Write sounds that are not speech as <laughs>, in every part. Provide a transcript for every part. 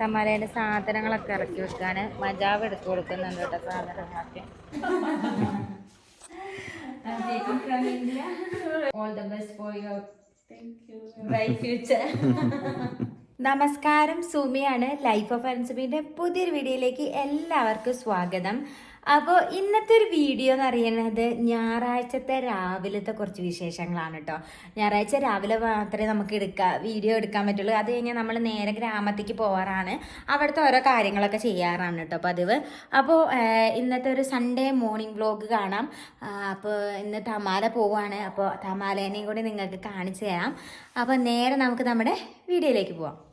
തമാലേന്റെ സാധനങ്ങളൊക്കെ ഇറക്കി വെക്കാണ് മജാവ് എടുത്തു കൊടുക്കുന്നുണ്ട് കേട്ടോ സാധനങ്ങളൊക്കെ ഫോർ യുവർ നമസ്കാരം സുമിയാണ്. ലൈഫ് ഓഫ് അൻസുമിന്റെ പുതിയൊരു വീഡിയോയിലേക്ക് എല്ലാവർക്കും സ്വാഗതം. അപ്പോൾ ഇന്നത്തെ ഒരു വീഡിയോ എന്ന് പറയുന്നത് ഞായറാഴ്ചത്തെ രാവിലത്തെ കുറച്ച് വിശേഷങ്ങളാണ് കേട്ടോ ഞായറാഴ്ച രാവിലെ മാത്രമേ നമുക്ക് എടുക്കാം വീഡിയോ എടുക്കാൻ പറ്റുള്ളൂ. അത് കഴിഞ്ഞാൽ നമ്മൾ നേരെ ഗ്രാമത്തേക്ക് പോകാറാണ് അവിടുത്തെ ഓരോ കാര്യങ്ങളൊക്കെ ചെയ്യാറാണ് കേട്ടോ പതിവ്. അപ്പോൾ ഇന്നത്തെ ഒരു സൺഡേ മോർണിംഗ് വ്ലോഗ് കാണാം. അപ്പോൾ ഇന്ന് തമാല പോവാണ്. അപ്പോൾ തമാലേനെയും കൂടി നിങ്ങൾക്ക് കാണിച്ചു തരാം. അപ്പോൾ നേരെ നമുക്ക് നമ്മുടെ വീഡിയോയിലേക്ക് പോവാം.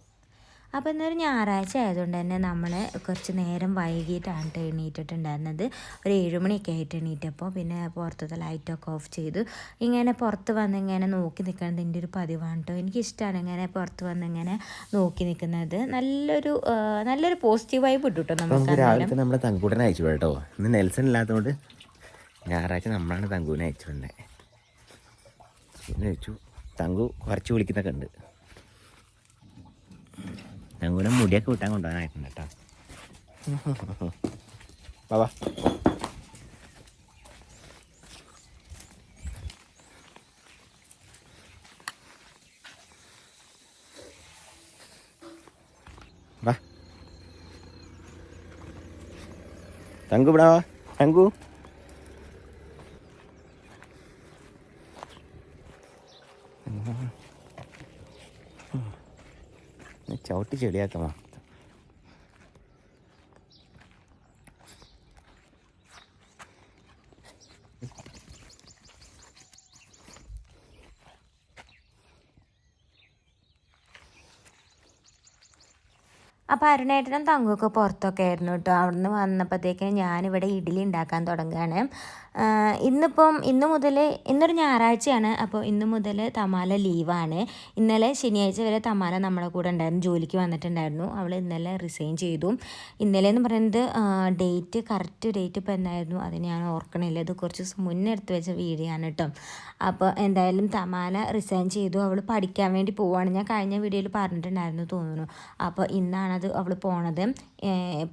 അപ്പോൾ ഇന്നൊരു ഞായറാഴ്ച ആയതുകൊണ്ട് തന്നെ നമ്മൾ കുറച്ച് നേരം വൈകിട്ടാണ് ട്ടോ എണീറ്റിട്ടുണ്ടായിരുന്നത്. ഒരു ഏഴുമണിയൊക്കെ ആയിട്ട് എണീറ്റപ്പോൾ പിന്നെ പുറത്തത്തെ ലൈറ്റൊക്കെ ഓഫ് ചെയ്തു. ഇങ്ങനെ പുറത്ത് വന്ന് ഇങ്ങനെ നോക്കി നിൽക്കുന്നത് എന്റെ ഒരു പതിവാണ് കേട്ടോ എനിക്കിഷ്ടമാണ് ഇങ്ങനെ പുറത്ത് വന്ന് ഇങ്ങനെ നോക്കി നിൽക്കുന്നത് നല്ലൊരു നല്ലൊരു പോസിറ്റീവ് വൈബ് ഇട്ടു കേട്ടോ നമുക്ക് നമ്മുടെ തങ്കൂട്ടനെ അയച്ചു കേട്ടോ ഇന്ന് നെൽസൺ ഇല്ലാത്തതുകൊണ്ട് ഞായറാഴ്ച നമ്മളാണ് തങ്കൂനെ പിന്നെ വെച്ചു തങ്കു കുറച്ച് വിളിക്കുന്നൊക്കെ ഉണ്ട്. người đó mua đét của trắng con đoạn này. Con trắng <laughs> ba ba. Ba. Tặng cô đâu tặng cô ചെളിയാക്കമാ അപ്പോൾ അരുണേട്ടനും തങ്കൊക്കെ പുറത്തൊക്കെ ആയിരുന്നു കേട്ടോ. അവിടുന്ന് വന്നപ്പോഴത്തേക്കും ഞാനിവിടെ ഇഡ്ഡലി ഉണ്ടാക്കാൻ തുടങ്ങുകയാണ്. ഇന്നിപ്പം ഇന്ന് മുതൽ ഇന്നൊരു ഞായറാഴ്ചയാണ്. അപ്പോൾ ഇന്ന് മുതൽ തമാല ലീവാണ്. ഇന്നലെ ശനിയാഴ്ച വരെ തമാല നമ്മുടെ കൂടെ ഉണ്ടായിരുന്നു. ജോലിക്ക് വന്നിട്ടുണ്ടായിരുന്നു. അവൾ ഇന്നലെ റിസൈൻ ചെയ്തു. ഇന്നലെ എന്ന് പറയുന്നത് ഡേറ്റ് കറക്റ്റ് ഡേറ്റ് ഇപ്പോൾ എന്നായിരുന്നു അത് ഞാൻ ഓർക്കണില്ല. ഇത് കുറച്ച് ദിവസം മുന്നേ എടുത്ത് വെച്ച വീഡിയോ ആണ് കേട്ടോ അപ്പോൾ എന്തായാലും തമാല റിസൈൻ ചെയ്തു. അവൾ പഠിക്കാൻ വേണ്ടി പോവാണ്. ഞാൻ കഴിഞ്ഞ വീഡിയോയിൽ പറഞ്ഞിട്ടുണ്ടായിരുന്നു തോന്നുന്നു. അപ്പോൾ ഇന്നാണത് അവൾ പോണത്.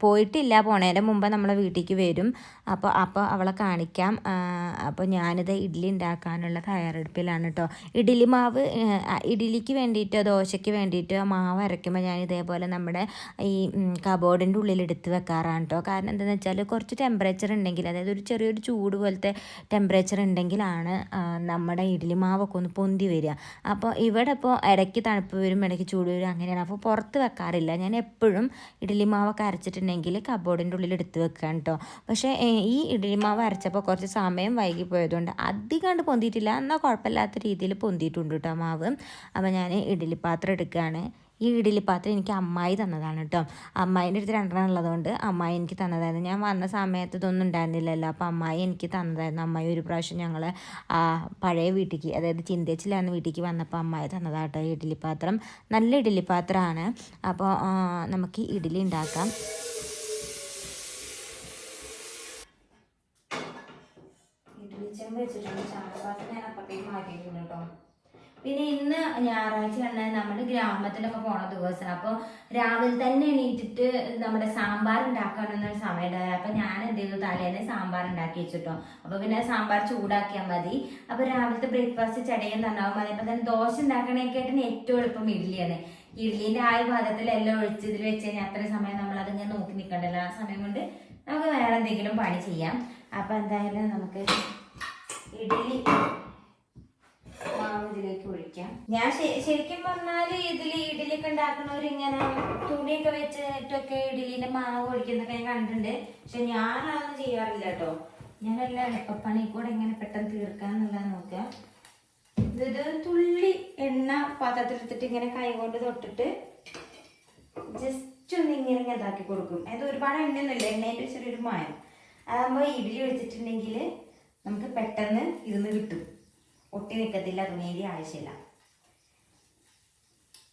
പോയിട്ടില്ല. പോണേന്റെ മുമ്പ് നമ്മളെ വീട്ടിലേക്ക് വരും. അപ്പോൾ അപ്പോൾ അവളെ കാണിക്കാം. ആ, അപ്പോൾ ഞാനിത് ഇഡ്ഡലി ഉണ്ടാക്കാനുള്ള തയ്യാറെടുപ്പിലാണ് കേട്ടോ ഇഡ്ഡലി മാവ് ഇഡ്ഡലിക്ക് വേണ്ടിയിട്ടോ ദോശയ്ക്ക് വേണ്ടിയിട്ടോ മാവ് അരയ്ക്കുമ്പോൾ ഞാൻ ഇതേപോലെ നമ്മുടെ ഈ കബോർഡിന്റെ ഉള്ളിൽ എടുത്ത് വെക്കാറാണ് കേട്ടോ കാരണം എന്താണെന്ന് വെച്ചാൽ കുറച്ച് ടെമ്പറേച്ചർ ഉണ്ടെങ്കിൽ അതായത് ഒരു ചെറിയൊരു ചൂട് പോലത്തെ ടെമ്പറേച്ചർ ഉണ്ടെങ്കിലാണ് നമ്മുടെ ഇഡ്ഡലി മാവൊക്കെ ഒന്ന് പൊന്തി വരിക. അപ്പോൾ ഇവിടെ ഇപ്പോൾ ഇടയ്ക്ക് തണുപ്പ് വരും ഇടയ്ക്ക് ചൂട് വരും അങ്ങനെയാണ്. അപ്പോൾ പുറത്ത് വെക്കാറില്ല. ഞാൻ എപ്പോഴും ഇഡ്ഡലി മാവൊക്കെ അരച്ചിട്ടുണ്ടെങ്കിൽ കബോർഡിന്റെ ഉള്ളിൽ എടുത്ത് വെക്കുകയാണ് കേട്ടോ പക്ഷേ ഈ ഇഡ്ഡലി മാവ് അരച്ചപ്പോൾ കുറച്ച് സമയം വൈകിപ്പോയതുകൊണ്ട് അധികം കണ്ട് പൊന്തിയിട്ടില്ല. എന്നാൽ കുഴപ്പമില്ലാത്ത രീതിയിൽ പൊന്തിയിട്ടുണ്ട് കേട്ടോ മാവ്. അപ്പോൾ ഞാൻ ഇഡ്ഡലി പാത്രം എടുക്കുകയാണ് ഈ ഇഡ്ഡലി പാത്രം എനിക്ക് അമ്മായി തന്നതാണ് കേട്ടോ അമ്മായിന്റെ അടുത്ത് രണ്ടെണ്ണം ഉള്ളതുകൊണ്ട് അമ്മായി എനിക്ക് തന്നതായിരുന്നു. ഞാൻ വന്ന സമയത്ത് ഇതൊന്നും ഉണ്ടായിരുന്നില്ലല്ലോ. അപ്പോൾ അമ്മായി എനിക്ക് തന്നതായിരുന്നു. അമ്മായി ഒരു പ്രാവശ്യം ഞങ്ങൾ പഴയ വീട്ടിലേക്ക് അതായത് ചിന്തച്ചിലാന്ന് വീട്ടിലേക്ക് വന്നപ്പോൾ അമ്മായി തന്നതാട്ടോ ഈ ഇഡ്ഡലി പാത്രം നല്ല ഇഡ്ഡലി പാത്രമാണ് അപ്പോൾ നമുക്ക് ഇഡലി ഉണ്ടാക്കാം. ചെമ്പ് വെച്ചിട്ടുണ്ട് ചാണകപാത്രം ഞാൻ അപ്പുറത്തേക്ക് മാറ്റിയിട്ടുണ്ട് കേട്ടോ. പിന്നെ ഇന്ന് ഞായറാഴ്ചയാണ് നമ്മുടെ ഗ്രാമത്തിലൊക്കെ പോണ ദിവസം. അപ്പോൾ രാവിലെ തന്നെ എണീറ്റിട്ട് നമ്മുടെ സാമ്പാർ ഉണ്ടാക്കാനൊന്നൊരു സമയം ഉണ്ടായി അപ്പോൾ ഞാൻ എന്ത് ചെയ്തു? തലേന്ന് സാമ്പാർ ഉണ്ടാക്കി വെച്ചിട്ടോ. അപ്പോൾ പിന്നെ സാമ്പാർ ചൂടാക്കിയാൽ മതി. അപ്പോൾ രാവിലത്തെ ബ്രേക്ക്ഫാസ്റ്റ് ചടയും തന്നാവും മതി. തന്നെ ദോശ ഉണ്ടാക്കണേക്കായിട്ട് ഏറ്റവും എളുപ്പം ഇഡ്ഡലിയാണ് ഇഡ്ഡലിന്റെ ആ എല്ലാം ഒഴിച്ച് ഇതിൽ വെച്ച് കഴിഞ്ഞാൽ അത്രയും സമയം നമ്മൾ അതിങ്ങനെ നോക്കി നിൽക്കണ്ടല്ലോ. ആ സമയം കൊണ്ട് നമുക്ക് വേറെ എന്തെങ്കിലും പണി ചെയ്യാം. അപ്പോൾ എന്തായാലും നമുക്ക് ഇഡ്ഡലി മാവ് ഇതിലേക്ക് ഒഴിക്കാം. ഞാൻ ശരിക്കും പറഞ്ഞാൽ ഇതിൽ ഇഡലിയൊക്കെ ഉണ്ടാക്കുന്നവർ ഇങ്ങനെ തുണിയൊക്കെ വെച്ചിട്ടൊക്കെ ഇഡലിന്റെ മാവ് ഒഴിക്കുന്നൊക്കെ ഞാൻ കണ്ടിട്ടുണ്ട്. പക്ഷെ ഞാൻ ചെയ്യാറില്ല കേട്ടോ. ഞാനെല്ലാം എളുപ്പപ്പണി കൂടെ ഇങ്ങനെ പെട്ടെന്ന് തീർക്കാന്നുള്ള നോക്കുക. ഇത് തുള്ളി എണ്ണ പാത്രത്തിലെടുത്തിട്ട് ഇങ്ങനെ കൈ കൊണ്ട് തൊട്ടിട്ട് ജസ്റ്റ് ഒന്ന് ഇങ്ങനെ ഇതാക്കി കൊടുക്കും. അത് ഒരുപാട് എണ്ണയൊന്നുമില്ല. എണ്ണേന്റെ ചെറിയൊരു മായം. അതാകുമ്പോൾ ഇഡ്ഡലി വെച്ചിട്ടുണ്ടെങ്കിൽ നമുക്ക് പെട്ടെന്ന് ഇരുന്ന് കിട്ടും. ഒട്ടി നിൽക്കത്തില്ല തുണിയുടെ ആവശ്യമില്ല.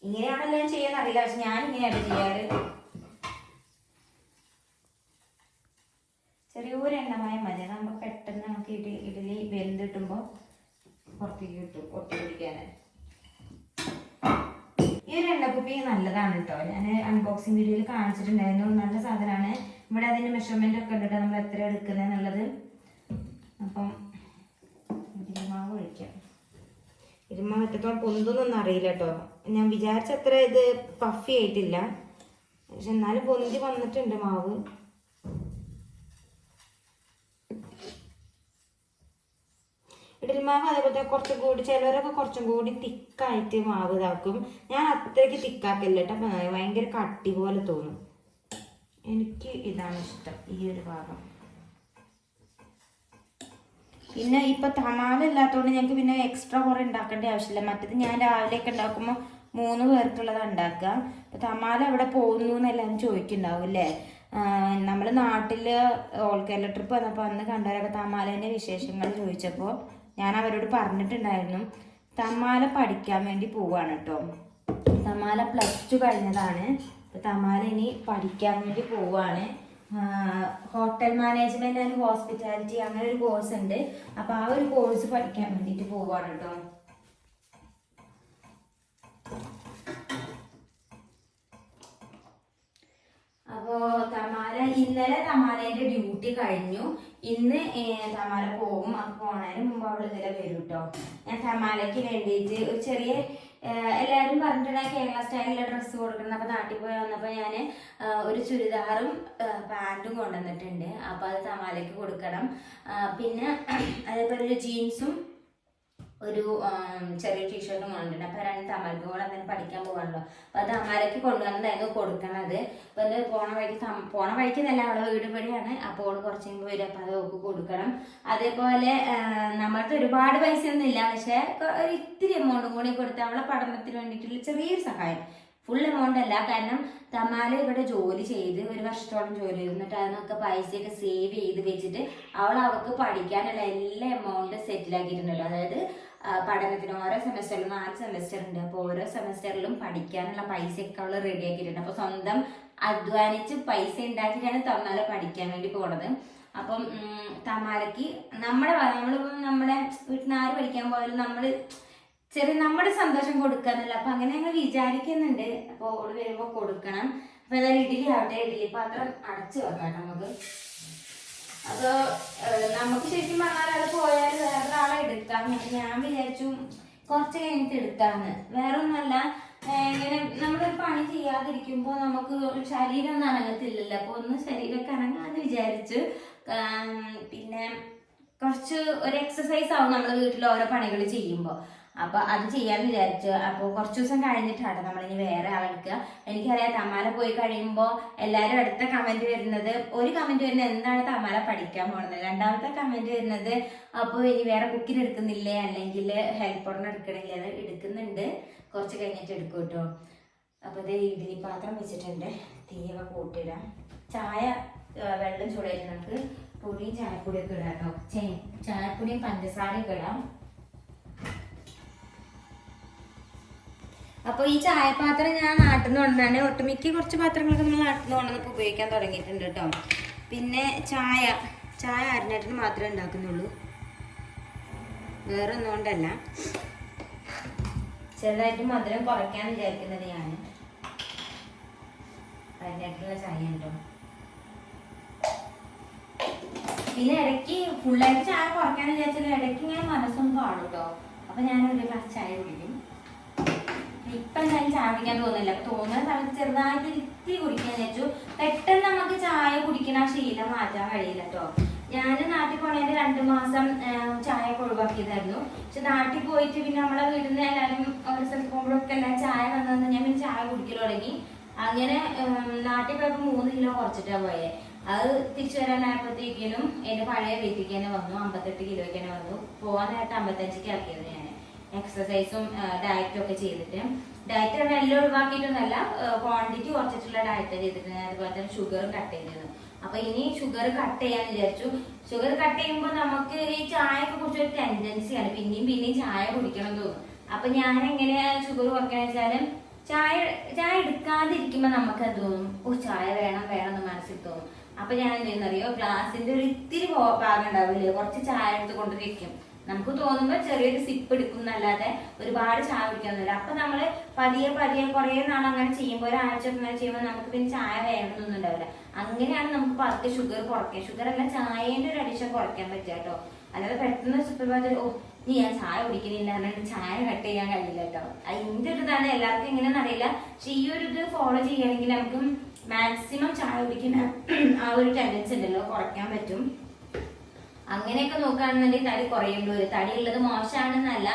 ഇങ്ങനെയാണല്ലോ ഞാൻ ചെയ്യാൻ അറിയില്ല പക്ഷെ ഞാൻ ഇങ്ങനെയാണ് ചെയ്യാറ്. ചെറിയൊരു എണ്ണമയം മതി. അതാകുമ്പോൾ പെട്ടെന്ന് നമുക്ക് ഇഡി ഇഡലി കിട്ടുമ്പോൾ പുറത്തേക്ക് കിട്ടും ഒട്ടി പിടിക്കാൻ ഈ ഒരു എണ്ണക്കുപ്പി നല്ലതാണ് കേട്ടോ. ഞാൻ അൺബോക്സിങ് വീഡിയോയിൽ കാണിച്ചിട്ടുണ്ടായിരുന്നു. നല്ല സാധനമാണ്. ഇവിടെ അതിന്റെ മെഷർമെന്റ് ഒക്കെ ഉണ്ട് നമ്മൾ എത്ര എടുക്കുന്നത് എന്നുള്ളത്. അപ്പം ഇരുമാവ് ഒഴിക്കാം. ഇരുമാവ് എത്രത്തോളം പൊന്തുന്നൊന്നും അറിയില്ല കേട്ടോ. ഞാൻ വിചാരിച്ച അത്ര ഇത് പഫി ആയിട്ടില്ല. പക്ഷെ എന്നാലും പൊന്തി വന്നിട്ടുണ്ട് മാവ്. ഇഡലിമാവ് അതേപോലെ കുറച്ചും കൂടി ചിലവരൊക്കെ കുറച്ചും കൂടി തിക്കായിട്ട് മാവ് ഇതാക്കും. ഞാൻ അത്രയ്ക്ക് തിക്കാക്കില്ല കേട്ടോ. ഭയങ്കര കട്ടി പോലെ തോന്നും. എനിക്ക് ഇതാണ് ഇഷ്ടം ഈ ഒരു ഭാഗം. പിന്നെ ഇപ്പൊ തമാല ഇല്ലാത്തതുകൊണ്ട് ഞങ്ങൾക്ക് പിന്നെ എക്സ്ട്രാ കുറെ ഉണ്ടാക്കേണ്ട ആവശ്യമില്ല മറ്റേത് ഞാൻ രാവിലെയൊക്കെ ഉണ്ടാക്കുമ്പോൾ മൂന്ന് പേർക്കുള്ളതാണ് ഉണ്ടാക്കുക ഇപ്പൊ തമാല അവിടെ പോകുന്നു എന്നെല്ലാം ചോദിക്കുന്നുണ്ടാവും അല്ലേ നമ്മൾ നാട്ടിൽ ഓൾ കേരള ട്രിപ്പ് വന്നപ്പോൾ അന്ന് കണ്ടവരൊക്കെ തമാലേന്റെ വിശേഷങ്ങൾ ചോദിച്ചപ്പോൾ ഞാൻ അവരോട് പറഞ്ഞിട്ടുണ്ടായിരുന്നു. തമാല പഠിക്കാൻ വേണ്ടി പോവാണ് കേട്ടോ തമാല പ്ലസ് ടു കഴിഞ്ഞതാണ്. തമാല ഇനി പഠിക്കാൻ വേണ്ടി പോവാണ്. ഹോട്ടൽ മാനേജ്മെന്റ് ആൻഡ് ഹോസ്പിറ്റാലിറ്റി അങ്ങനെ ഒരു കോഴ്സ് ഉണ്ട്. അപ്പൊ ആ ഒരു കോഴ്സ് പഠിക്കാൻ വേണ്ടിട്ട് പോവാണ് കേട്ടോ അപ്പോ തമാല ഇന്നലെ തമാലേന്റെ ഡ്യൂട്ടി കഴിഞ്ഞു. ഇന്ന് തമാല പോകും അത് പോണതിന് മുമ്പ് അവൾ ഇന്നലെ വരും കേട്ടോ ഞാൻ തമാലയ്ക്ക് വേണ്ടിയിട്ട് ഒരു ചെറിയ എല്ലാവരും പറഞ്ഞിട്ടുണ്ടെങ്കിൽ കേരള സ്റ്റൈലിലെ ഡ്രസ്സ് കൊടുക്കണം അപ്പോൾ നാട്ടിൽ പോയി വന്നപ്പോൾ ഞാൻ ഒരു ചുരിദാറും പാന്റും കൊണ്ടുവന്നിട്ടുണ്ട്. അപ്പോൾ അത് തമാലയ്ക്ക് കൊടുക്കണം. പിന്നെ അതേപോലെ ഒരു ജീൻസും ഒരു ചെറിയ ടീഷർട്ടും കൊണ്ടുണ്ട് അപ്പൊ രണ്ട് തമാലക്ക് കൂടെ പഠിക്കാൻ പോകണല്ലോ. അപ്പൊ അത് അമ്മാരക്ക് കൊണ്ടുവന്നതായിരുന്നു കൊടുക്കണത്. അപ്പൊ അത് പോണ വഴിക്ക് പോണ വഴിക്ക് നല്ല അവളെ വീട് പടിയാണ് അപ്പോൾ അവൾ കുറച്ച് കഴിയുമ്പോൾ വരും. അപ്പൊ അത് അവൾക്ക് കൊടുക്കണം. അതേപോലെ നമ്മൾക്ക് ഒരുപാട് പൈസ ഒന്നും ഇല്ല ഇത്തിരി എമൗണ്ടും കൂടി കൊടുത്ത് അവളെ പഠനത്തിന് വേണ്ടിയിട്ടുള്ള ചെറിയൊരു സഹായം. ഫുൾ എമൗണ്ട് അല്ല. കാരണം തമാല ഇവിടെ ജോലി ചെയ്ത് ഒരു വർഷത്തോളം ജോലി ചെയ്തു എന്നിട്ട് അതിനൊക്കെ പൈസയൊക്കെ സേവ് ചെയ്ത് വെച്ചിട്ട് അവൾ അവൾക്ക് പഠിക്കാനുള്ള എല്ലാ എമൗണ്ട് സെറ്റിലാക്കിയിട്ടുണ്ടല്ലോ അതായത് പഠനത്തിന് ഓരോ സെമസ്റ്ററിലും നാല് സെമസ്റ്റർ ഉണ്ട്. അപ്പോൾ ഓരോ സെമസ്റ്ററിലും പഠിക്കാനുള്ള പൈസയൊക്കെ അവൾ റെഡി ആക്കിയിട്ടുണ്ട്. അപ്പോൾ സ്വന്തം അധ്വാനിച്ച് പൈസ ഉണ്ടാക്കിയിട്ടാണ് തമാല പഠിക്കാൻ വേണ്ടി പോണത്. അപ്പം തമാലയ്ക്ക് നമ്മുടെ നമ്മളിപ്പം നമ്മുടെ വീട്ടിൽ നിന്ന് ആര് പഠിക്കാൻ പോയാലും നമ്മൾ ചെറിയ നമ്മുടെ സന്തോഷം കൊടുക്കാന്നല്ല. അപ്പൊ അങ്ങനെ ഞങ്ങൾ വിചാരിക്കുന്നുണ്ട്. അപ്പൊ ഓൾ വരുമ്പോ കൊടുക്കണം. അപ്പൊ ഏതായാലും ഇഡ്ഡലി ആവട്ടെ. ഇഡ്ഡലി പാത്രം അടച്ചു വെക്കാം നമുക്ക്. അപ്പൊ ഏഹ്, നമുക്ക് ശരിക്കും പറഞ്ഞാൽ അത് പോയാൽ വേറെ ആളെ എടുക്കാം ഞാൻ വിചാരിച്ചു കുറച്ച് കഴിഞ്ഞിട്ട് എടുക്കാന്ന്. വേറെ ഒന്നല്ല ഏഹ്, ഇങ്ങനെ നമ്മളൊരു പണി ചെയ്യാതിരിക്കുമ്പോൾ നമുക്ക് ശരീരം ഒന്നും അനങ്ങത്തില്ലല്ലോ. ഒന്ന് ശരീരമൊക്കെ അനങ്ങാന്ന് വിചാരിച്ചു. പിന്നെ കുറച്ച് ഒരു എക്സസൈസ് ആവും നമ്മൾ വീട്ടിൽ ഓരോ പണികൾ ചെയ്യുമ്പോൾ അപ്പൊ അത് ചെയ്യാന്ന് വിചാരിച്ചു. അപ്പോൾ കുറച്ചു ദിവസം കഴിഞ്ഞിട്ടാണ് നമ്മളിനി വേറെ ആളെടുക്കുക എനിക്കറിയാം തമാല പോയി കഴിയുമ്പോൾ എല്ലാവരും അടുത്ത കമന്റ് വരുന്നത് ഒരു കമന്റ് വരുന്നത് എന്താണ് തമാല പഠിക്കാൻ പോണത്? രണ്ടാമത്തെ കമന്റ് വരുന്നത് അപ്പോൾ ഇനി വേറെ കുക്കിന് എടുക്കുന്നില്ലേ? അല്ലെങ്കിൽ ഹെൽപ്പറിന് എടുക്കണില്ലേ? അത് എടുക്കുന്നുണ്ട്. കുറച്ച് കഴിഞ്ഞിട്ട് എടുക്കും കേട്ടോ അപ്പോൾ ഇത് ഇഡ്ഡലി പാത്രം വെച്ചിട്ടുണ്ട്. തീയൊക്കെ കൂട്ടിടാം. ചായ വെള്ളം ചൂടായിട്ട് നമുക്ക് പൊടിയും ചായപ്പൊടിയൊക്കെ ഇടാം കേട്ടോ ചായപ്പൊടിയും പഞ്ചസാരയൊക്കെ ഇടാം. അപ്പൊ ഈ ചായപാത്രം ഞാൻ നാട്ടിൽ കൊണ്ടാണ് ഒട്ടുമിക്ക കുറച്ച് പാത്രങ്ങളൊക്കെ നമ്മൾ നാട്ടിൽ നിന്ന് കൊണ്ടുവന്നപ്പോൾ ഉപയോഗിക്കാൻ തുടങ്ങിയിട്ടുണ്ട് കേട്ടോ. പിന്നെ ചായ. ചായ അരിഞ്ഞിട്ട് മാത്രമേ ഉണ്ടാക്കുന്നുള്ളൂ. വേറെ ഒന്നും കൊണ്ടല്ല. ചെറുതായിട്ട് മധുരം കുറയ്ക്കാൻ വിചാരിക്കുന്നത് ഞാൻ അരിഞ്ഞിട്ടുള്ള ചായ ഉണ്ടോ? പിന്നെ ഇടയ്ക്ക് ഫുള്ളായിട്ട് ചായ കുറയ്ക്കാൻ വിചാരിച്ചാൽ ഇടയ്ക്ക് ഞാൻ മനസ്സൊന്നും പാടും അപ്പൊ ഞാൻ ഒരു ഗ്ലാസ് ചായ കുടിക്കും. ഇപ്പൊ എന്തായാലും ചായ കുടിക്കാൻ തോന്നില്ല അപ്പൊ തോന്നുന്ന സമയത്ത് ചെറുതായിട്ട് ഇത്തിരി കുടിക്കാൻ വെച്ചു പെട്ടെന്ന് നമുക്ക് ചായ കുടിക്കണ ശീലം മാറ്റാൻ കഴിയില്ല കേട്ടോ ഞാൻ നാട്ടിൽ പോണതിന്റെ രണ്ടു മാസം ചായ ഒഴിവാക്കിയതായിരുന്നു. പക്ഷെ നാട്ടിൽ പോയിട്ട് പിന്നെ നമ്മളെ വീട്ടിൽ എല്ലാവരും ഒരു സ്ഥലത്ത് പോകുമ്പോഴൊക്കെ എല്ലാവരും ചായ വന്നതെന്ന് ഞാൻ പിന്നെ ചായ കുടിക്കൽ തുടങ്ങി. അങ്ങനെ നാട്ടിൽ പോയപ്പോൾ മൂന്ന് കിലോ കുറച്ചിട്ടാ പോയെ. അത് തിരിച്ചു വരാനായപ്പോഴത്തേക്കിനും എന്റെ പഴയ വീട്ടിലേക്ക് തന്നെ വന്നു. അമ്പത്തെട്ട് കിലോയ്ക്ക് തന്നെ വന്നു. പോകാൻ നേരത്തെ അമ്പത്തഞ്ചിക്ക് ഇറക്കിയത് ഞാൻ എക്സസൈസും ഡയറ്റും ഒക്കെ ചെയ്തിട്ട്. ഡയറ്റ് തന്നെ എല്ലാം ഒഴിവാക്കിയിട്ടൊന്നല്ല ക്വാണ്ടിറ്റി കുറച്ചിട്ടുള്ള ഡയറ്റ് ചെയ്തിട്ട് അതുപോലെ തന്നെ ഷുഗറും കട്ട് ചെയ്തിരുന്നു. അപ്പൊ ഇനി ഷുഗർ കട്ട് ചെയ്യാന്ന് വിചാരിച്ചു. ഷുഗർ കട്ട് ചെയ്യുമ്പോൾ നമുക്ക് ഈ ചായയൊക്കെ കുറിച്ച് ഒരു ടെൻഡൻസിയാണ് പിന്നെയും പിന്നെയും ചായ കുടിക്കണം തോന്നും അപ്പൊ ഞാൻ എങ്ങനെയാ ഷുഗർ കുറയ്ക്കാന്ന് വെച്ചാൽ ചായ ചായ എടുക്കാതിരിക്കുമ്പോ നമുക്ക് അത് തോന്നും? ഓ ചായ വേണം വേണം എന്ന് മനസ്സിൽ തോന്നും. അപ്പൊ ഞാൻ എന്തെന്നറിയോ ഗ്ലാസിന്റെ ഒരു ഇത്തിരി ഭാഗം ഉണ്ടാവില്ലേ? കുറച്ച് ചായ എടുത്ത് കൊണ്ട് വെക്കും. നമുക്ക് തോന്നുമ്പോ ചെറിയൊരു സിപ്പ് എടുക്കും എന്നല്ലാതെ ഒരുപാട് ചായ കുടിക്കാന്നില്ല അപ്പൊ നമ്മൾ പതിയെ പതിയെ കുറെ നാൾ അങ്ങനെ ചെയ്യുമ്പോൾ ഒരാഴ്ച അങ്ങനെ ചെയ്യുമ്പോൾ നമുക്ക് പിന്നെ ചായ വേണമെന്നൊന്നും ഉണ്ടാവില്ല. അങ്ങനെയാണ് നമുക്ക് പതുക്കെ ഷുഗർ കുറയ്ക്കുക. ഷുഗർ അല്ല ചായന്റെ ഒരു അഡിഷൻ കുറയ്ക്കാൻ പറ്റുക കേട്ടോ. അല്ലാതെ പെട്ടെന്ന് സുപ്രഭാതത്തിൽ ഓ നീ ഞാൻ ചായ കുടിക്കുന്നില്ല എന്നിട്ട് ചായ കട്ട് ചെയ്യാൻ കഴിയില്ല കേട്ടോ. അതിന്റെ ഒരു ഇതാണ് എല്ലാവർക്കും എങ്ങനെയാണെന്ന് അറിയില്ല. പക്ഷെ ഈ ഒരു ഇത് ഫോളോ ചെയ്യുകയാണെങ്കിൽ നമുക്ക് മാക്സിമം ചായ കുടിക്കുന്ന ആ ഒരു ടെൻഡൻസി ഉണ്ടല്ലോ കുറയ്ക്കാൻ പറ്റും. അങ്ങനെയൊക്കെ നോക്കുകയാണെന്നുണ്ടെങ്കിൽ തടി കുറയുള്ളൂ. തടി ഉള്ളത് മോശമാണെന്നല്ല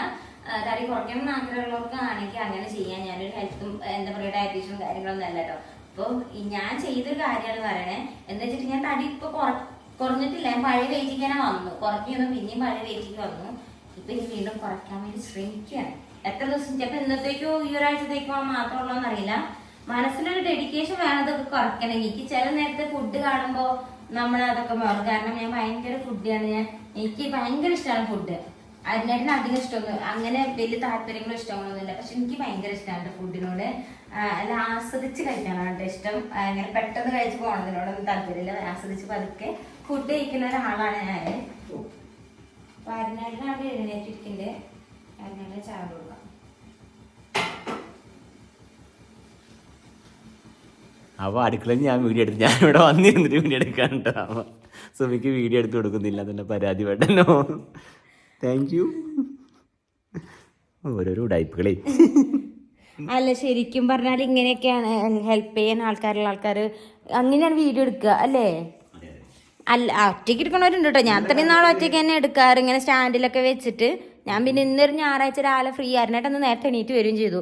തടി കുറയ്ക്കണം ആഗ്രഹമുള്ളവർക്ക് ആണെങ്കിൽ അങ്ങനെ ചെയ്യാൻ ഞാനൊരു ഹെൽത്തും എന്താ പറയുക ഡയറ്റീഷ്യനും കാര്യങ്ങളൊന്നും അല്ല കേട്ടോ അപ്പോൾ ഞാൻ ചെയ്തൊരു കാര്യമാണ് പറയണേ എന്ന് വെച്ചിട്ട് ഞാൻ തടി ഇപ്പൊ കുറ- കുറഞ്ഞിട്ടില്ല. ഞാൻ പഴയ വെയിറ്റിക്ക് തന്നെ വന്നു. കുറയ്ക്കുന്നു പിന്നെയും പഴയ വെയിറ്റിക്ക് വന്നു. ഇപ്പൊ ഇനി വീണ്ടും കുറയ്ക്കാൻ വേണ്ടി ശ്രമിക്കുകയാണ്. എത്ര ദിവസം ചിലപ്പോൾ ഇന്നത്തേക്കോ ഈ ഒരാഴ്ചത്തേക്കോ മാത്രമുള്ളൂ എന്നറിയില്ല മനസ്സിനൊരു ഡെഡിക്കേഷൻ വേണം ഇതൊക്കെ കുറയ്ക്കണം എനിക്ക് ചില നേരത്തെ ഫുഡ് കാണുമ്പോൾ നമ്മൾ അതൊക്കെ മാറും. കാരണം ഞാൻ ഭയങ്കര ഫുഡിയാണ് ഞാൻ എനിക്ക് ഭയങ്കര ഇഷ്ടമാണ് ഫുഡ് അതിനായിട്ട് അധികം ഇഷ്ടമൊന്നും അങ്ങനെ വലിയ താല്പര്യങ്ങളും ഇഷ്ടങ്ങളൊന്നുമില്ല പക്ഷെ എനിക്ക് ഭയങ്കര ഇഷ്ടമാണ് ഫുഡിനോട് അത് ആസ്വദിച്ച് കഴിക്കാനാണ് ഇഷ്ടം. അങ്ങനെ പെട്ടെന്ന് കഴിച്ച് പോകണതിനോടൊന്നും താല്പര്യമില്ല. ആസ്വദിച്ച് പതുക്കെ ഫുഡ് കഴിക്കുന്ന ഒരാളാണ് ഞാൻ അവിടെ എഴുന്നേറ്റിരിക്കുന്നുണ്ട് അരുണേട്ടൻ ചായ അപ്പോൾ അടുക്കളയിൽ ഞാൻ വീഡിയോ എടുത്ത് ഞാൻ ഇവിടെ വന്നിരുന്നിട്ട് വീഡിയോ എടുക്കാൻ കേട്ടോ അപ്പോൾ സുമിക്ക് വീഡിയോ എടുത്ത് കൊടുക്കുന്നില്ല തന്നെ പരാതി വേണ്ടല്ലോ താങ്ക് യു ഓരോരോ ടൈപ്പുകളേ അല്ല ശരിക്കും പറഞ്ഞാൽ ഇങ്ങനെയൊക്കെയാണ് ഹെൽപ്പ് ചെയ്യാൻ ആൾക്കാരുള്ള ആൾക്കാർ അങ്ങനെയാണ് വീഡിയോ എടുക്കുക അല്ലേ? അല്ല ഒറ്റയ്ക്ക് എടുക്കണവരുണ്ട് കേട്ടോ ഞാൻ ഇത്രയും നാൾ ഒറ്റയ്ക്ക് തന്നെ എടുക്കാറ്. ഇങ്ങനെ സ്റ്റാൻഡിലൊക്കെ വെച്ചിട്ട് ഞാൻ പിന്നെ ഇന്നൊരു ഞായറാഴ്ച രാവിലെ ഫ്രീ ആയിരുന്നേട്ട് അന്ന് നേരത്തെ എണീറ്റ് വരികയും ചെയ്തു.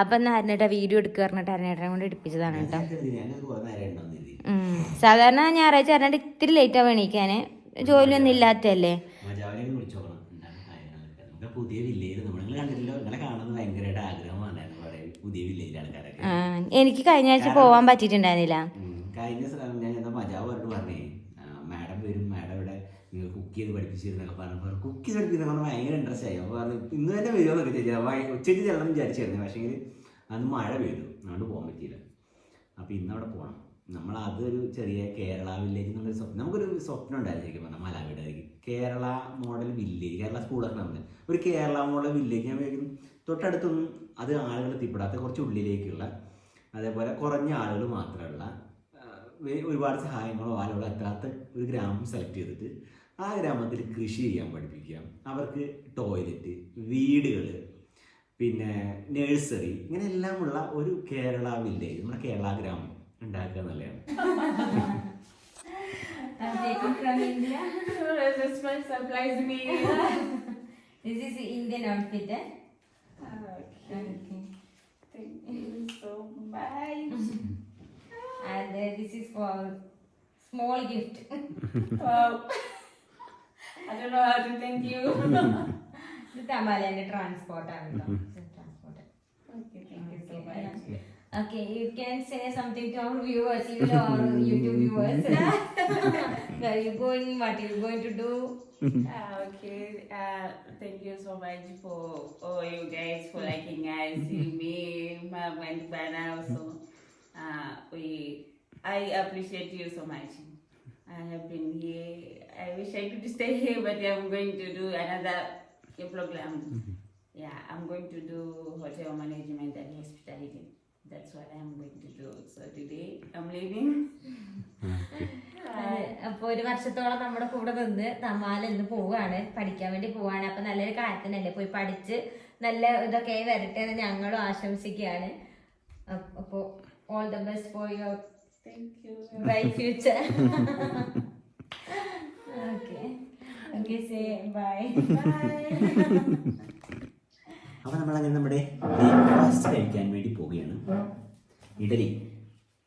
അപ്പം എന്നാ അരുണേട്ടാ വീഡിയോ എടുക്കുക പറഞ്ഞിട്ട് അരനേട്ടനെ കൊണ്ട് എടുപ്പിച്ചതാണ് കേട്ടോ. സാധാരണ ഞായറാഴ്ച അരനേട്ട ഇത്തിരി ലേറ്റ് ആവും എണീക്കാന്. ജോലിയൊന്നും ഇല്ലാത്തല്ലേ എനിക്ക് കഴിഞ്ഞ ആഴ്ച പോവാൻ പറ്റിയിട്ടുണ്ടായിരുന്നില്ല. കഴിഞ്ഞ ദിവസം ഞാൻ എന്താ മജാവ് പറഞ്ഞിട്ട് പറഞ്ഞേ മാഡം വരും മാഡം ഇവിടെ നിങ്ങൾ കുക്ക് ചെയ്ത് പഠിപ്പിച്ചിരുന്നൊക്കെ പറഞ്ഞപ്പോൾ കുക്ക് ചെയ്ത് പഠിപ്പിക്കുന്ന പറഞ്ഞാൽ ഭയങ്കര ഇൻട്രസ്റ്റ് ആയി. അപ്പോൾ പറഞ്ഞു ഇന്ന് തന്നെ വരുമോന്നൊക്കെ ചോദിച്ചാൽ ഉച്ചയ്ക്ക് ചെല്ലണം വിചാരിച്ചായിരുന്നു പക്ഷേ അന്ന് മഴ പെയ്തു. അതുകൊണ്ട് പോകാൻ പറ്റിയില്ല. അപ്പോൾ ഇന്ന് അവിടെ പോകണം നമ്മൾ അതൊരു ചെറിയ കേരള വില്ലേജ് എന്നുള്ളൊരു സ്വപ്നം നമുക്കൊരു സ്വപ്നം ഉണ്ടായിരുന്നു ശരിക്കും പറഞ്ഞാൽ മലവിടേക്ക് കേരള മോഡൽ വില്ലേജ് കേരള സ്കൂളൊക്കെ നമ്മൾ ഒരു കേരള മോഡൽ വില്ലേജ് ഞാൻ വിചാരിക്കും തൊട്ടടുത്തൊന്നും അത് ആളുകൾ എത്തിപ്പെടാത്ത കുറച്ച് ഉള്ളിലേക്കുള്ള അതേപോലെ കുറഞ്ഞ ആളുകൾ മാത്രമുള്ള ഒരുപാട് സഹായങ്ങളോ ആളുകളോ എത്താത്ത ഒരു ഗ്രാമം സെലക്ട് ചെയ്തിട്ട് ആ ഗ്രാമത്തിൽ കൃഷി ചെയ്യാൻ പഠിപ്പിക്കുക അവർക്ക് ടോയ്ലറ്റ് വീടുകൾ പിന്നെ നഴ്സറി ഇങ്ങനെ എല്ലാമുള്ള ഒരു കേരള വില്ലേജ് നമ്മുടെ കേരള ഗ്രാമം ഉണ്ടാക്കുക എന്നുള്ളതാണ് this is Indian outfit. eh? okay. Thank you so much. And uh, this is for small gift. wow. I don't know how to thank you. ഇത് തമാലേന്റെ ട്രാൻസ്പോർട്ട് ആണ് transport okay, thank you so much. Okay, you can say something to our viewers, even our <laughs> YouTube viewers. <laughs> <laughs> Where are you going? What are you going to do? Ah, okay. Uh, thank you so much for all you guys for liking us, seeing me, Mom and Bana also. Uh, we, I appreciate you so much. I have been here. I wish I could stay here, but I'm going to do another program. Mm -hmm. Yeah, I'm going to do hotel management and hospitality. That's what I'm going to do. So today I'm leaving. അപ്പൊ ഒരു വർഷത്തോളം നമ്മുടെ കൂടെ നിന്ന് തമാല ഇന്ന് പോവാണ് പഠിക്കാൻ വേണ്ടി പോവാണ് അപ്പൊ നല്ലൊരു കാര്യത്തിനല്ലേ പോയി പഠിച്ച് നല്ല ഇതൊക്കെ വരട്ടെ എന്ന് ഞങ്ങളും ആശംസിക്കുകയാണ് അപ്പോ അപ്പൊ all the best for your Thank you. Bye, <laughs> future. <laughs> okay. Okay, say bye. അപ്പോൾ നമ്മളങ്ങനെ നമ്മുടെ ബ്രേക്ക്ഫാസ്റ്റ് കഴിക്കാൻ വേണ്ടി പോവുകയാണ് ഇഡലി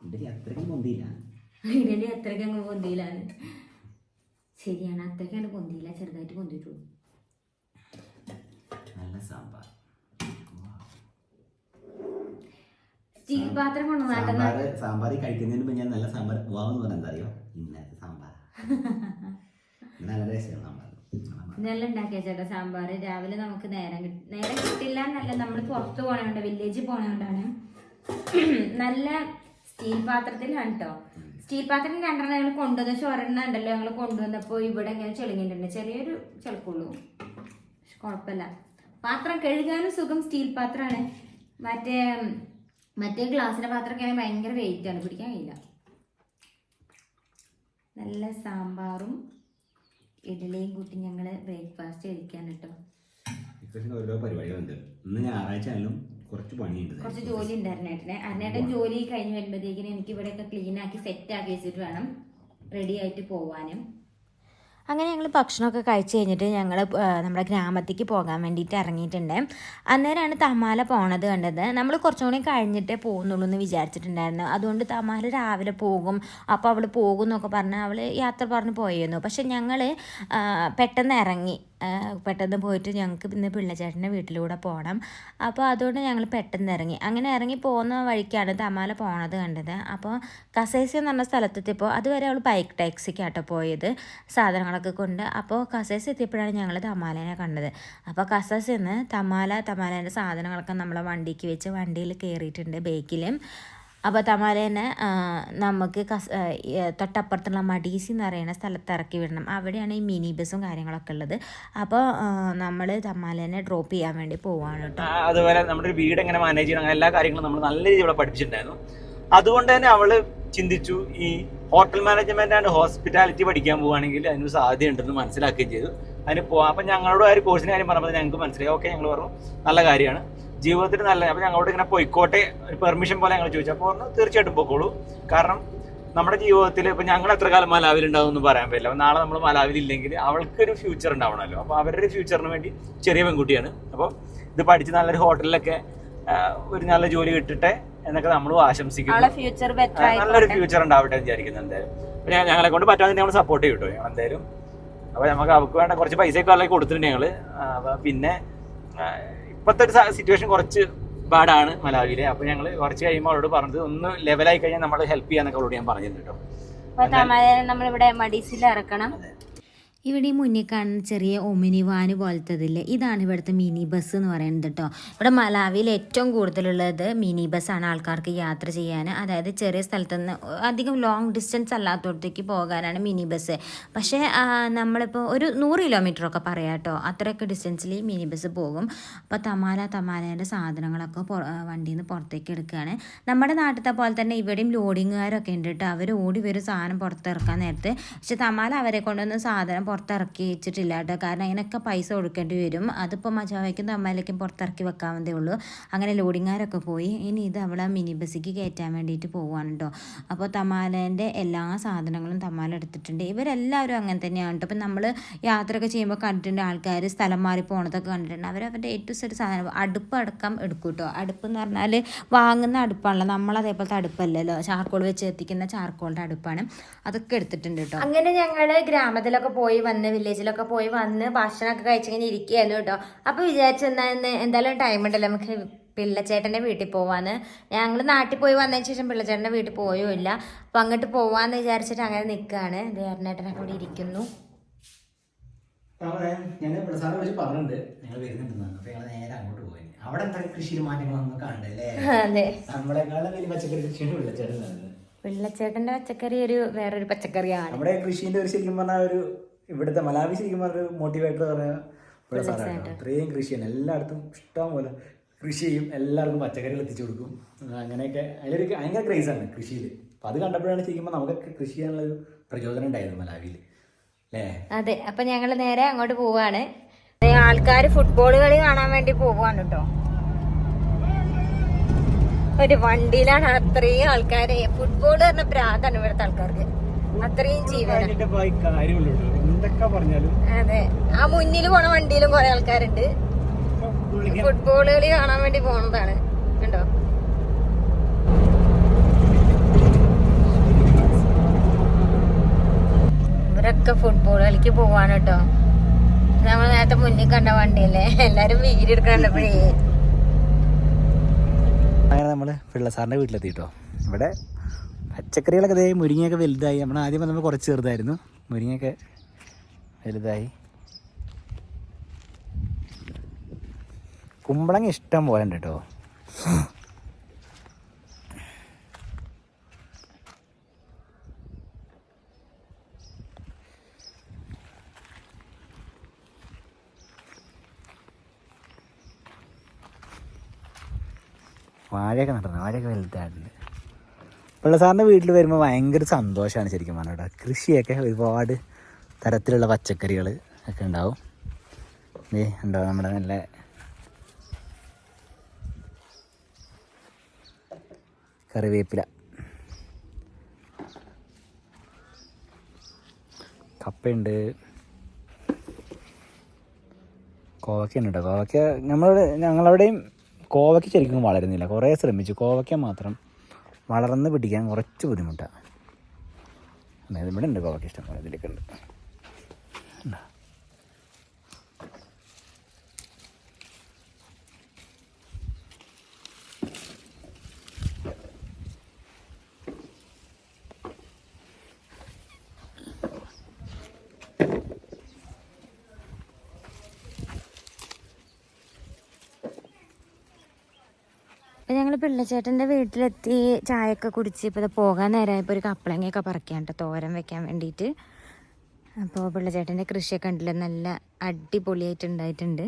ഇഡലി അത്രയ്ക്കും പൊന്തിയില്ല ഇഡലി അത്രയ്ക്ക് അങ്ങ് പൊന്തിയിലാണ് ശരിയാണ് അത്രയ്ക്കാണ് അങ്ങ് പൊന്തിയില്ല ചെറുതായിട്ട് പൊന്തിയിട്ടുള്ളൂ നല്ല സാമ്പാർ സ്റ്റീൽ പാത്രം കൊണ്ടുവന്നാട്ടെന്ന് സാമ്പാർ സാമ്പാർ കഴിക്കുന്നതിന് മുമ്പ് ഞാൻ നല്ല സാമ്പാർ പോവാന്ന് പറഞ്ഞാൽ എന്താ അറിയോ ഇന്നത്തെ സാമ്പാർ <laughs> നല്ല രസമാണ് സാമ്പാർ നല്ല ഉണ്ടാക്കിയ ചേട്ടാ സാമ്പാർ രാവിലെ നമുക്ക് നേരം കിട്ടും നേരം കിട്ടില്ല എന്നല്ല നമ്മൾ പുറത്ത് പോണോണ്ട് വില്ലേജിൽ പോണോണ്ടാണ്. <clears throat> നല്ല സ്റ്റീൽ പാത്രത്തിലാണ് കേട്ടോ സ്റ്റീൽ പാത്രം രണ്ടെണ്ണം ഞങ്ങൾ കൊണ്ടുവന്ന പക്ഷെ ഒരെണ്ണം ഉണ്ടല്ലോ ഞങ്ങൾ കൊണ്ടുവന്നപ്പോൾ ഇവിടെ ഇങ്ങനെ ചെളിങ്ങിട്ടുണ്ട് ചെറിയൊരു ചെളുക്കുള്ളൂ. പക്ഷെ കുഴപ്പമില്ല. പാത്രം കഴുകാനും സുഖം സ്റ്റീൽ പാത്രമാണ്. മറ്റേ മറ്റേ ഗ്ലാസ്സിന്റെ പാത്രമൊക്കെ ആണെങ്കിൽ ഭയങ്കര വെയിറ്റ് ആണ്. പിടിക്കാൻ കഴിയില്ല. നല്ല സാമ്പാറും ഇഡലിയും കൂട്ടി ഞങ്ങൾ ബ്രേക്ക്ഫാസ്റ്റ് കഴിക്കാൻ കേട്ടോ ഇപ്രാവശ്യം ഓരോ പരിപാടികളുണ്ട്. ഇന്ന് ഞായറാഴ്ച ആയാലും കുറച്ച് പണിയുണ്ട് കുറച്ച് ജോലി ഉണ്ട് അരുണേട്ടനെ അരുണേട്ടൻ ജോലി കഴിഞ്ഞ് വരുമ്പോഴത്തേക്കിനും എനിക്ക് ഇവിടെയൊക്കെ ക്ലീൻ ആക്കി സെറ്റ് ആക്കി വെച്ചിട്ട് വേണം റെഡി ആയിട്ട് പോവാനും. അങ്ങനെ ഞങ്ങൾ ഭക്ഷണമൊക്കെ കഴിച്ച് കഴിഞ്ഞിട്ട് ഞങ്ങൾ നമ്മുടെ ഗ്രാമത്തേക്ക് പോകാൻ വേണ്ടിയിട്ട് ഇറങ്ങിയിട്ടുണ്ട്. അന്നേരമാണ് തമാല പോണത് കണ്ടത്. നമ്മൾ കുറച്ചും കൂടി കഴിഞ്ഞിട്ടേ പോകുന്നുള്ളൂ എന്ന് വിചാരിച്ചിട്ടുണ്ടായിരുന്നു. അതുകൊണ്ട് തമാല രാവിലെ പോകും അപ്പോൾ അവൾ പോകും എന്നൊക്കെ പറഞ്ഞ് അവൾ യാത്ര പറഞ്ഞ് പോയിരുന്നു പക്ഷെ ഞങ്ങൾ പെട്ടെന്ന് ഇറങ്ങി. പെട്ടെന്ന് പോയിട്ട് ഞങ്ങൾക്ക് പിന്നെ പിള്ളച്ചേട്ടന്റെ വീട്ടിലൂടെ പോകണം അപ്പോൾ അതുകൊണ്ട് ഞങ്ങൾ പെട്ടെന്ന് ഇറങ്ങി. അങ്ങനെ ഇറങ്ങി പോകുന്ന വഴിക്കാണ് തമാല പോണത് കണ്ടത്. അപ്പോൾ കസേസി എന്ന് പറഞ്ഞ സ്ഥലത്തെത്തിയപ്പോൾ അതുവരെ അവൾ ബൈക്ക് ടാക്സിക്കാട്ടോ പോയത്. സാധനങ്ങളൊക്കെ കൊണ്ട്. അപ്പോൾ കസേസ് എത്തിയപ്പോഴാണ് ഞങ്ങൾ തമാലേനെ കണ്ടത്. അപ്പോൾ കസേസിൽ നിന്ന് തമാല തമാലേന്റെ സാധനങ്ങളൊക്കെ നമ്മളെ വണ്ടിക്ക് വെച്ച് വണ്ടിയിൽ കയറിയിട്ടുണ്ട് ബേക്കിലും അപ്പോൾ തമാലേനെ നമുക്ക് കസ് തൊട്ടപ്പുറത്തുള്ള മടീസി എന്ന് പറയുന്ന സ്ഥലത്ത് ഇറക്കി വിടണം. അവിടെയാണ് ഈ മിനി ബസ്സും കാര്യങ്ങളൊക്കെ ഉള്ളത്. അപ്പോൾ നമ്മൾ തമാലേനെ ഡ്രോപ്പ് ചെയ്യാൻ വേണ്ടി പോവാണ് കേട്ടോ. അതുപോലെ നമ്മുടെ വീട് എങ്ങനെ മാനേജ് ചെയ്യണം അങ്ങനെ എല്ലാ കാര്യങ്ങളും നമ്മൾ നല്ല രീതിയിൽ ഇവിടെ പഠിപ്പിച്ചിട്ടുണ്ടായിരുന്നു. അതുകൊണ്ട് തന്നെ അവൾ ചിന്തിച്ചു ഈ ഹോട്ടൽ മാനേജ്മെന്റ് ആൻഡ് ഹോസ്പിറ്റാലിറ്റി പഠിക്കാൻ പോവുകയാണെങ്കിൽ അതിന് സാധ്യതയുണ്ടെന്ന് മനസ്സിലാക്കുകയും ചെയ്തു. അതിന് പോവാം അപ്പം ഞങ്ങളോട് ആ ഒരു കോഴ്സിന് കാര്യം പറഞ്ഞപ്പോൾ ഞങ്ങൾക്ക് മനസ്സിലായി. ഓക്കെ ഞങ്ങൾ പറഞ്ഞു നല്ല കാര്യമാണ്. ജീവിതത്തിൽ നല്ല അപ്പോൾ ഞങ്ങളോട് ഇങ്ങനെ പോയിക്കോട്ടെ ഒരു പെർമിഷൻ പോലെ ഞങ്ങൾ ചോദിച്ചു. അപ്പോൾ പറഞ്ഞു തീർച്ചയായിട്ടും പോയിക്കോളൂ കാരണം നമ്മുടെ ജീവിതത്തിൽ ഇപ്പം ഞങ്ങൾ എത്ര കാലം മലാവിൽ ഉണ്ടാവും എന്ന് പറയാൻ പറ്റില്ല. അപ്പൊ നാളെ നമ്മൾ മലാവിൽ ഇല്ലെങ്കിൽ അവൾക്കൊരു ഫ്യൂച്ചർ ഉണ്ടാവണമല്ലോ. അപ്പോൾ അവരുടെ ഫ്യൂച്ചറിന് വേണ്ടി ചെറിയ പെൺകുട്ടിയാണ്. അപ്പോൾ ഇത് പഠിച്ച് നല്ലൊരു ഹോട്ടലിലൊക്കെ ഒരു നല്ല ജോലി കിട്ടട്ടെ എന്നൊക്കെ നമ്മൾ ആശംസിക്കുന്നു. നല്ലൊരു ഫ്യൂച്ചർ ഉണ്ടാവട്ടെ എന്ന് വിചാരിക്കുന്നു എന്തായാലും. അപ്പൊ ഞാൻ ഞങ്ങളെ കൊണ്ട് പറ്റാതെ നമ്മൾ സപ്പോർട്ട് ചെയ്യും കേട്ടോ. ഞങ്ങൾ എന്തായാലും. അപ്പൊ നമുക്ക് അവർക്ക് വേണ്ട കുറച്ച് പൈസയൊക്കെ അല്ലെങ്കിൽ കൊടുത്തിട്ടുണ്ട് ഞങ്ങൾ. പിന്നെ ഇപ്പോഴത്തെ ഒരു സിറ്റുവേഷൻ കുറച്ച് ബാഡാണ് മലാവിയിലെ. അപ്പോൾ ഞങ്ങൾ കുറച്ച് കഴിയുമ്പോൾ അവരോട് പറഞ്ഞത് ഒന്ന് ലെവലായി കഴിഞ്ഞാൽ നമ്മൾ ഹെൽപ്പ് ചെയ്യാന്നൊക്കെ അവളോട് ഞാൻ പറഞ്ഞിട്ടുണ്ട് കേട്ടോ നമ്മളിവിടെ മടീസിൽ ഇറക്കണം. ഇവിടെ മുന്നിൽ കാണുന്ന ചെറിയ ഒമിനി വാന് പോലത്തതില്ലേ? ഇതാണ് ഇവിടുത്തെ മിനി ബസ് എന്ന് പറയുന്നത് കേട്ടോ ഇവിടെ മലാവിയിൽ ഏറ്റവും കൂടുതലുള്ളത് മിനി ബസ്സാണ് ആൾക്കാർക്ക് യാത്ര ചെയ്യാൻ അതായത് ചെറിയ സ്ഥലത്ത് നിന്ന് അധികം ലോങ് ഡിസ്റ്റൻസ് അല്ലാത്തടത്തേക്ക് പോകാനാണ് മിനി ബസ്. പക്ഷേ നമ്മളിപ്പോൾ ഒരു നൂറ് കിലോമീറ്ററൊക്കെ പറയാം കേട്ടോ അത്രയൊക്കെ ഡിസ്റ്റൻസിൽ മിനി ബസ് പോകും. അപ്പോൾ തമാല തമാലേന്റെ സാധനങ്ങളൊക്കെ വണ്ടിയിൽ നിന്ന് പുറത്തേക്ക് എടുക്കുകയാണ് നമ്മുടെ നാട്ടിലത്തെ പോലെ തന്നെ ഇവിടെയും ലോഡിങ്ങുകാരൊക്കെ ഉണ്ട് കേട്ടോ അവർ ഓടി വരും സാധനം പുറത്തിറക്കാൻ നേരത്ത്. പക്ഷെ തമാല അവരെ കൊണ്ടൊന്നും സാധനം പുറത്തിറക്കി വെച്ചിട്ടില്ല കേട്ടോ. കാരണം അതിനൊക്കെ പൈസ കൊടുക്കേണ്ടി വരും. അതിപ്പോൾ മജാവയ്ക്കും അമ്മയിലേക്കും പുറത്തിറക്കി വെക്കാവുന്നതേ ഉള്ളൂ. അങ്ങനെ ലോഡിങ്ങാരൊക്കെ പോയി. ഇനി ഇത് അവളെ മിനി ബസ്സിക്ക് കയറ്റാൻ വേണ്ടിയിട്ട് പോവാണ് കേട്ടോ. അപ്പോൾ തമാലേന്റെ എല്ലാ സാധനങ്ങളും തമാല എടുത്തിട്ടുണ്ട്. ഇവരെല്ലാവരും അങ്ങനെ തന്നെയാണ് കേട്ടോ. അപ്പം നമ്മൾ യാത്രയൊക്കെ ചെയ്യുമ്പോൾ കണ്ടിട്ടുണ്ട് ആൾക്കാർ സ്ഥലം മാറി പോണതൊക്കെ കണ്ടിട്ടുണ്ട്. അവർ അവരുടെ ഏറ്റവും സെറ്റ് സാധനം അടുപ്പ് അടക്കം എടുക്കും കേട്ടോ. അടുപ്പ് എന്ന് പറഞ്ഞാൽ വാങ്ങുന്ന അടുപ്പാണല്ലോ. നമ്മൾ അതേപോലത്തെ അടുപ്പല്ലല്ലോ. ചാർക്കോൾ വെച്ച് എത്തിക്കുന്ന ചാർക്കോളിന്റെ അടുപ്പാണ്. അതൊക്കെ എടുത്തിട്ടുണ്ട് കേട്ടോ. അങ്ങനെ ഞങ്ങൾ ഗ്രാമത്തിലൊക്കെ പോയി വന്ന് വില്ലേജിലൊക്കെ പോയി വന്ന് ഭക്ഷണമൊക്കെ കഴിച്ചിങ്ങനെ ഇരിക്കുകയായിരുന്നു കേട്ടോ. അപ്പോൾ വിചാരിച്ചെന്നാൽ എന്തായാലും ടൈം ഉണ്ടല്ലോ നമുക്ക് പിള്ളച്ചേട്ടന്റെ വീട്ടിൽ പോവാന്ന്. ഞങ്ങൾ നാട്ടിൽ പോയി വന്നതിന് ശേഷം പിള്ളച്ചേട്ടന്റെ വീട്ടിൽ പോയോ ഇല്ല. അപ്പം അങ്ങോട്ട് പോവാന്ന് വിചാരിച്ചിട്ട് അങ്ങനെ നിൽക്കുകയാണ് ദേവരനേട്ടനൊക്കെ ഇവിടെ ഇരിക്കുന്നു. പിള്ളച്ചേട്ടന്റെ പ്രസാദം വെച്ച് പറഞ്ഞിട്ടുണ്ട്. ഞങ്ങൾ അപ്പോൾ ഞങ്ങൾ നേരെ അങ്ങോട്ട് പോയി. അവിടെ എന്തൊക്കെ കൃഷിയിൽ മാറ്റങ്ങളൊന്നും കണ്ടല്ലേ <laughs> അതെ. നമ്മളെക്കാളും വലിയ പച്ചക്കറി കൃഷിയാണ് ഒരു വേറൊരു പച്ചക്കറിയാണ്. നമ്മുടെ കൃഷിന്റെ ഒരു ശരിക്കും പറഞ്ഞാൽ ഒരു ഇവിടുത്തെ മലാവി ശരിക്കും പറഞ്ഞ മോട്ടിവേറ്റർ പറഞ്ഞ ഇവിടെ സാറാണ് അത്രയും കൃഷിയാണ് എല്ലായിടത്തും ഇഷ്ടം പോലെ കൃഷി ചെയ്യും. എല്ലാവർക്കും പച്ചക്കറികൾ എത്തിച്ചു കൊടുക്കും. അങ്ങനെയൊക്കെ അതിലൊരു ഭയങ്കര ക്രേസ് ആണ് കൃഷിയിൽ. അപ്പൊ അത് കണ്ടപ്പോഴാണ് ശരിക്കും നമുക്ക് കൃഷി ചെയ്യാനുള്ള ഒരു പ്രചോദനം ഉണ്ടായിരുന്നു മലാവിയിൽ. അല്ലേ? അതെ. അപ്പൊ ഞങ്ങൾ നേരെ അങ്ങോട്ട് പോവാണ്. ആൾക്കാർ ഫുട്ബോൾ കളി കാണാൻ വേണ്ടി പോവാണ് കേട്ടോ ഒരു വണ്ടിയിലാണ് അത്രയും ആൾക്കാരെ. ഫുട്ബോൾ പറഞ്ഞ പ്രാന്താണ് ഇവിടുത്തെ ആൾക്കാർക്ക്. അത്രയും ജീവന. കാര്യമുള്ളൂ എന്തൊക്കെ പറഞ്ഞാലും. അതെ. ആ മുന്നിൽ പോണ വണ്ടിയിലും കുറെ ആൾക്കാരുണ്ട്. ഫുട്ബോൾ കളി കാണാൻ വേണ്ടി പോണതാണ്. കണ്ടോ? ഇവരൊക്കെ ഫുട്ബോൾ കളിക്ക് പോവാണ് കേട്ടോ. നമ്മൾ നേരത്തെ മുന്നിൽ കണ്ട വണ്ടിയല്ലേ? എല്ലാരും വീട് എടുക്കണ്ടപ്പോഴേ അങ്ങനെ നമ്മൾ പിള്ളസാറിന്റെ വീട്ടിലെത്തി കേട്ടോ. ഇവിടെ പച്ചക്കറികളൊക്കെ ഇതേ മുരിങ്ങയൊക്കെ വലുതായി. നമ്മൾ ആദ്യം നമ്മൾ കുറച്ച് ചെറുതായിരുന്നു. മുരിങ്ങയൊക്കെ വലുതായി. കുമ്പളങ്ങ ഇഷ്ടം പോലെ ഉണ്ട് കേട്ടോ വാഴയൊക്കെ നടന്നു വാഴയൊക്കെ വലുതായിട്ടുണ്ട്. പിള്ളസാറിന്റെ വീട്ടിൽ വരുമ്പോൾ ഭയങ്കര സന്തോഷമാണ് ശരിക്കും പറഞ്ഞാൽ കേട്ടോ. കൃഷിയൊക്കെ ഒരുപാട് തരത്തിലുള്ള പച്ചക്കറികൾ ഒക്കെ ഉണ്ടാവും. ഏ ഉണ്ടോ നമ്മുടെ നല്ല കറിവേപ്പില. കപ്പയുണ്ട്. കോവയ്ക്കുണ്ട് കേട്ടോ. കോവയ്ക്ക നമ്മളവിടെ ഞങ്ങളവിടെയും കോവയ്ക്ക് ശരിക്കും വളരുന്നില്ല. കുറേ ശ്രമിച്ചു. കോവയ്ക്ക മാത്രം വളർന്ന് പിടിക്കാൻ കുറച്ച് ബുദ്ധിമുട്ടാണ് അതായത് ഇവിടെ ഉണ്ട് കോവയ്ക്ക ഇഷ്ടം പോലെ ഇതിലൊക്കെ അപ്പം ഞങ്ങൾ പിള്ളച്ചേട്ടന്റെ വീട്ടിലെത്തി ചായയൊക്കെ കുടിച്ച് ഇപ്പോൾ ഇത് പോകാൻ നേരമായപ്പോൾ ഒരു കപ്പളങ്ങയൊക്കെ പറിക്കാൻ കേട്ടോ തോരൻ വെക്കാൻ വേണ്ടിയിട്ട് അപ്പോൾ പിള്ളച്ചേട്ടന്റെ കൃഷിയൊക്കെ ഉണ്ടല്ലോ നല്ല അടിപൊളിയായിട്ട് ഉണ്ടായിട്ടുണ്ട്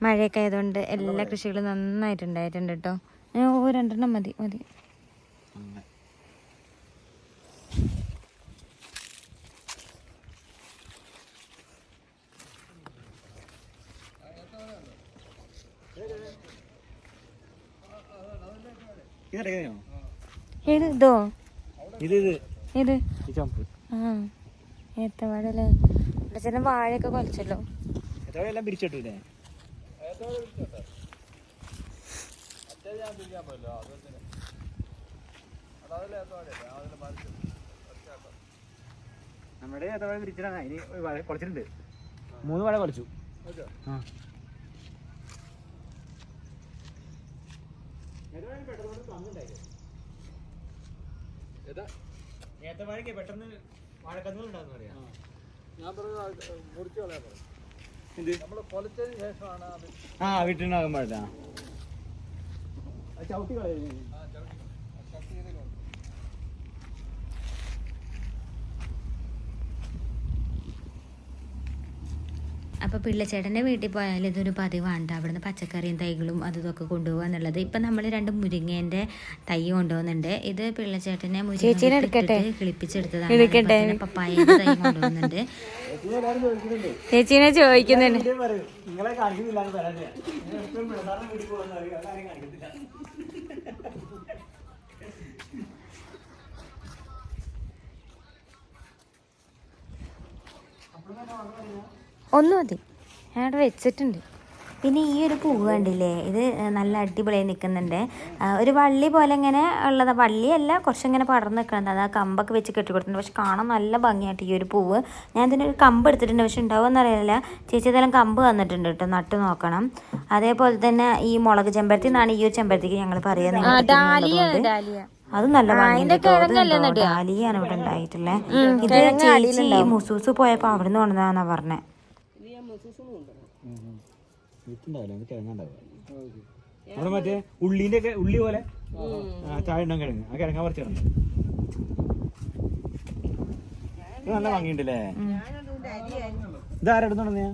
മഴയൊക്കെ ആയതുകൊണ്ട് എല്ലാ കൃഷികളും നന്നായിട്ട് ഉണ്ടായിട്ടുണ്ട് കേട്ടോ ഞാൻ ഓ രണ്ടെണ്ണം മതി മതി. ഇതറിയാമോ? ഏത് ഇതോ? ഇത് ഇത്. ഏത്? ആ ഏത്തവാഴല്ലേ? ചില വാഴയൊക്കെ കൊലച്ചല്ലോ. എല്ലാം പിരിച്ചിട്ടില്ലേ നമ്മുടെ ഏത്തവാഴ പിരിച്ചിട്ടാണ് അതിന് കുളച്ചിട്ടുണ്ട് മൂന്ന് വാഴ കുളച്ചു ആ. ഏത്തവാഴയ്ക്ക് പെട്ടെന്ന് ഉണ്ടാകുന്ന പറയാം. ആ. വീട്ടിലുണ്ടാകാൻ പാടില്ല. ചവിട്ടി കളയുന്നു അപ്പോൾ പിള്ളച്ചേട്ടന്റെ വീട്ടിൽ പോയാൽ ഇതൊരു പതിവാണ് ട്ടോ. അവിടുന്ന് പച്ചക്കറിയും തൈകളും അതുതൊക്കെ കൊണ്ടുപോകുക എന്നുള്ളത്. ഇപ്പം നമ്മൾ രണ്ട് മുരിങ്ങേന്റെ തൈ കൊണ്ടുപോകുന്നുണ്ട് ഇത് പിള്ളച്ചേട്ടനെ മുരിങ്ങ കിളിപ്പിച്ചെടുത്തതാണ്. പപ്പായ തൈ കൊണ്ടുപോകുന്നുണ്ട് ചേച്ചീനെ ചോദിക്കുന്നുണ്ട്. നിങ്ങളെ ഒന്ന് മതി. ഞാൻ അവിടെ വെച്ചിട്ടുണ്ട്. പിന്നെ ഈ ഒരു പൂവ് കണ്ടില്ലേ? ഇത് നല്ല അടിപൊളിയായി നിൽക്കുന്നുണ്ട് ഒരു വള്ളി പോലെ ഇങ്ങനെ ഉള്ളത്. വള്ളിയല്ല കുറച്ചിങ്ങനെ പടർന്ന് നിൽക്കുന്നത് അത് ആ കമ്പൊക്കെ വെച്ച് കെട്ടിക്കൊടുത്തിട്ടുണ്ട് പക്ഷെ കാണാൻ നല്ല ഭംഗിയായിട്ട് ഈ ഒരു പൂവ്. ഞാൻ ഇതിന്റെ ഒരു കമ്പ് എടുത്തിട്ടുണ്ട്. പക്ഷെ ഉണ്ടാവുമെന്ന് അറിയില്ല. ചേച്ചി ഇതെല്ലാം കമ്പ് വന്നിട്ടുണ്ട് കേട്ടോ. നട്ട് നോക്കണം. അതേപോലെ തന്നെ ഈ മുളക് ചെമ്പരത്തി എന്നാണ് ഈ ഒരു ചെമ്പരത്തിക്ക് ഞങ്ങൾ പറയുന്നത്. അത് നല്ല കേട്ടോ. ഡാലിയാണ് ഇവിടെ ഉണ്ടായിട്ടുള്ളത് ഇത് ചേച്ചി മുസൂസ് പോയപ്പോ അവിടുന്ന് കൊണ്ടതാന്നാ പറഞ്ഞേ. വിത്തുണ്ടാവില്ല കിഴങ്ങുണ്ടാവുക മറ്റേ ഉള്ളിന്റെ ഒക്കെ ഉള്ളി പോലെ? ഉണ്ടാവും കിഴങ്ങ് ആ കിഴങ്ങ പറിച്ചു കിടന്നു. ഇത് നല്ല ഭംഗിയുണ്ടല്ലേ? ഇതാരടുന്ന് ആരെടുത്തോണ്ടെന്നെയാ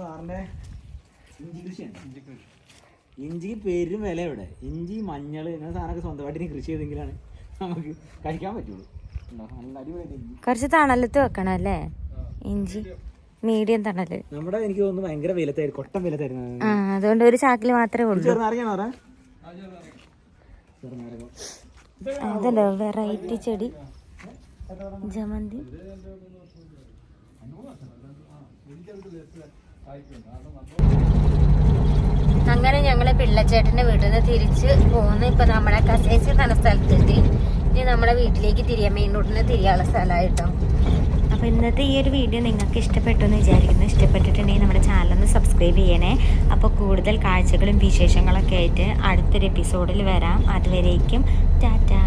സാറിന്റെ ഇഞ്ചി കൃഷിയാണ്. ഇഞ്ചിക്ക് പെരും വില ഇവിടെ. ഇഞ്ചി മഞ്ഞൾ ഇങ്ങനെ സാധനമൊക്കെ സ്വന്തമായിട്ട് ഇനി കൃഷി ചെയ്തെങ്കിലാണ്. നമുക്ക് കഴിക്കാൻ പറ്റുള്ളൂ. കുറച്ച് തണലത്ത് വെക്കണം അല്ലേ? ഇഞ്ചി. മീഡിയം തണൽ. നമ്മുടെ എനിക്ക് തോന്നുന്നു ഭയങ്കര വിലത്തായിരുന്നു കൊട്ടം വിലത്തായിരുന്നു ആ അതുകൊണ്ട് ഒരു ചാക്കിൽ മാത്രമേ ഉള്ളൂ. അതല്ലോ വെറൈറ്റി ചെടി? ജമന്തി. അങ്ങനെ ഞങ്ങൾ പിള്ളച്ചേട്ടന്റെ വീട്ടിൽ നിന്ന് തിരിച്ച് പോന്ന് ഇപ്പൊ നമ്മുടെ കസേസ് എന്ന സ്ഥലത്തെത്തി. ഇനി നമ്മുടെ വീട്ടിലേക്ക് തിരിയാൻ മെയിൻ റോഡിന് തിരിയാനുള്ള സ്ഥലമായിട്ടോ അപ്പോൾ ഇന്നത്തെ ഈ ഒരു വീഡിയോ നിങ്ങൾക്ക് ഇഷ്ടപ്പെട്ടു എന്ന് വിചാരിക്കുന്നു. ഇഷ്ടപ്പെട്ടിട്ടുണ്ടെങ്കിൽ നമ്മുടെ ചാനൽ ഒന്ന് സബ്സ്ക്രൈബ് ചെയ്യണേ. അപ്പോൾ കൂടുതൽ കാഴ്ചകളും വിശേഷങ്ങളൊക്കെ ആയിട്ട് അടുത്തൊരു എപ്പിസോഡിൽ വരാം. അതുവരേക്കും ടാറ്റാ.